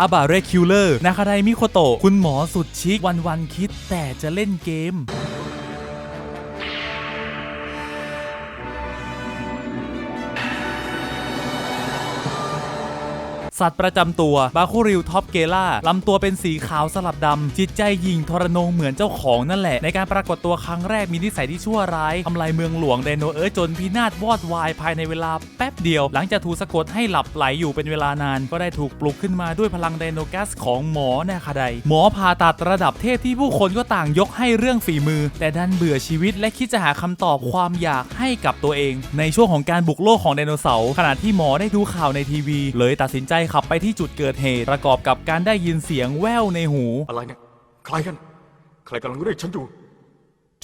อาบาเรคิวเลอร์ นาคาไดมิโคโตะ คุณหมอสุดชิค วันวันคิดแต่จะเล่นเกม สัตว์ประจำตัวบาคูริวท็อปเกล่าลำตัวเป็นสีขาวสลับดำ จิตใจยิงทรนงเหมือนเจ้าของนั่นแหละ ในการปรากฏตัวครั้งแรกมีนิสัยที่ชั่วร้ายทำลายเมืองหลวงไดโนเอิร์จนพินาศวอดวายภายในเวลาแป๊บเดียว หลังจากถูกสะกดให้หลับไหลอยู่เป็นเวลานาน ก็ได้ถูกปลุกขึ้นมาด้วยพลังไดโนแกสของหมอนาคาไดหมอผ่าตัดระดับเทพที่ผู้คนก็ต่างยกให้เรื่องฝีมือ แต่ดันเบื่อชีวิตและคิดจะหาคำตอบความอยากให้กับตัวเอง ในช่วงของการบุกโลกของไดโนเสาร์ขณะที่หมอได้ดูข่าวในทีวี เลยตัดสินใจขับไปที่จุดเกิดเหตุประกอบกับการได้ยินเสียงแว่วในหู อะไรเนี่ย ใครกัน ใครกำลังเรียกฉันอยู่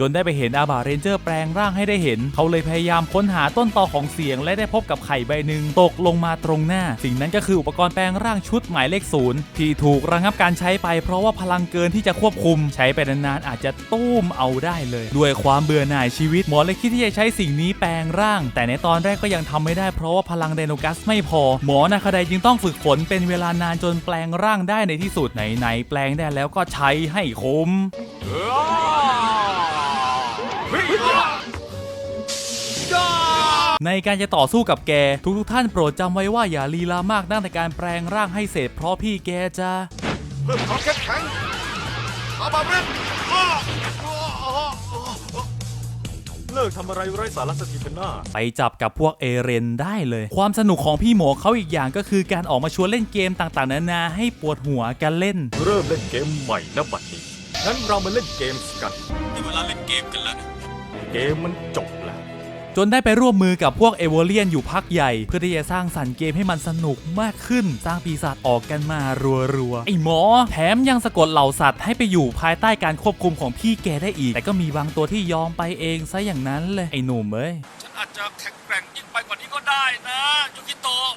จนได้ไปเห็นอาบาเรนเจอร์แปลงร่างให้ได้เห็น เขาเลยพยายามค้นหาต้นตอของเสียง และได้พบกับไข่ใบหนึ่งตกลงมาตรงหน้า สิ่งนั้นก็คืออุปกรณ์แปลงร่างชุดหมายเลขศูนย์ที่ถูกระงับการใช้ไปเพราะว่าพลังเกินที่จะควบคุม ใช้ไปนานๆอาจจะตุ้มเอาได้เลย ด้วยความเบื่อหน่ายชีวิตหมอเลยคิดที่จะใช้สิ่งนี้แปลงร่าง แต่ในตอนแรกก็ยังทำไม่ได้เพราะว่าพลังไดโนกัสไม่พอ หมอนาคาไดจึงต้องฝึกฝนเป็นเวลานานจนแปลงร่างได้ในที่สุดไหนๆแปลงได้แล้วก็ใช้ให้คุ้ม ในการจะต่อสู้กับแก ทุกๆท่านโปรดจำไว้ว่าอย่าลีลามากนักในการแปลงร่างให้เสร็จเพราะพี่แกจะเริ่มความเข้มแข็งอาบาเรนเลิกทำอะไรไร้สาระสักทีเป็นหน้า ไปจับกับพวกเอเรนได้เลย ความสนุกของพี่หมอเขาอีกอย่างก็คือการออกมาชวนเล่นเกมต่างๆ นานาให้ปวดหัวกันเล่น เริ่มเล่นเกมใหม่นะบัดนี้งั้นเรามาเล่นเกมกันนี่เวลาเล่นเกมกันแล้ว เกมมันจบแล้ว จนได้ไปร่วมมือกับพวกเอเวอเลียนอยู่พักใหญ่ เพื่อที่จะสร้างสรรค์เกมให้มันสนุกมากขึ้น สร้างปีศาจออกกันมารัวๆไอ้หมอ แถมยังสะกดเหล่าสัตว์ให้ไปอยู่ภายใต้การควบคุมของพี่แกได้อีก แต่ก็มีบางตัวที่ยอมไปเองซะอย่างนั้นเลยไอ้หนุ่มเอ้ย ฉันอาจจะแข็งแกร่งยิ่งไปกว่านี้ก็ได้นะยูกิโตะ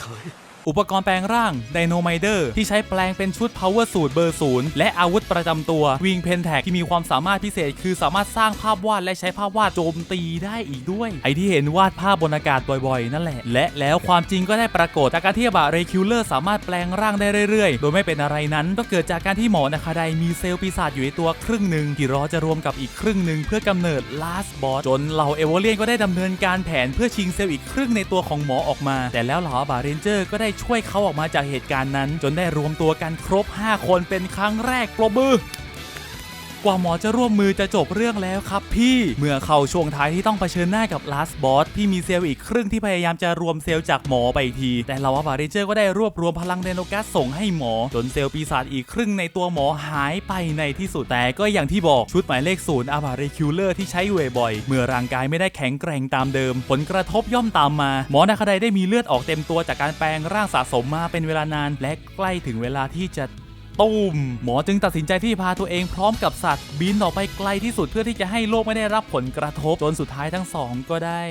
เฮ้ย อุปกรณ์แปลงร่างไดโนไมเดอร์ที่ใช้แปลงเป็นชุด Power Suit เบอร์ศูนย์และอาวุธประจำตัววิงเพนแท็กที่มีความสามารถพิเศษ คือสามารถสร้างภาพวาดและใช้ภาพวาดโจมตีได้อีกด้วย ไอที่เห็นวาดภาพบนอากาศบ่อยๆ นั่นแหละ และแล้วความจริงก็ได้ปรากฏจากการที่บาเรคิวเลอร์สามารถแปลงร่างได้เรื่อยๆ โดยไม่เป็นอะไรนั้นก็เกิดจากการที่หมอนาคาไดมีเซลล์ปีศาจอยู่ในตัวครึ่งหนึ่งที่รอจะรวมกับอีกครึ่งหนึ่งเพื่อกำเนิด Last Boss จนเหล่าเอเวอเลียนก็ได้ดำเนินการแผนเพื่อชิงเซลล์อีกครึ่งในตัวของหมอออกมา แต่แล้วเหล่าบาเรนเจอร์ก็ได้ช่วยเขาออกมาจากเหตุการณ์นั้น จนได้รวมตัวกันครบ 5 คนเป็นครั้งแรกปรบมือ กว่าหมอจะร่วมมือจะจบเรื่องแล้วครับพี่ เมื่อเข้าช่วงท้ายที่ต้องเผชิญหน้ากับ Last Boss พี่มีเซลล์อีกครึ่งที่พยายามจะรวมเซลล์จากหมอไปที แต่เราว่าบาริเจอร์ก็ได้รวบรวมพลังไดโนกัสส่งให้หมอ จนเซลล์ปีศาจอีกครึ่งในตัวหมอหายไปในที่สุดแต่ก็อย่างที่บอกชุดหมายเลขศูนย์อาบาริคิวเลอร์ที่ใช้อยู่บ่อย เมื่อร่างกายไม่ได้แข็งแกร่งตามเดิม ผลกระทบย่อมตามมา หมอนาคาไดได้มีเลือดออกเต็มตัวจากการแปลงร่างสะสมมาเป็นเวลานาน และใกล้ถึงเวลาที่จะ ตุ้มหมอจึงตัดสินใจที่พาตัวเองพร้อมกับสัตว์ บินออกไปไกลที่สุดเพื่อที่จะให้โลกไม่ได้รับผลกระทบจนสุดท้ายทั้งสองก็ได้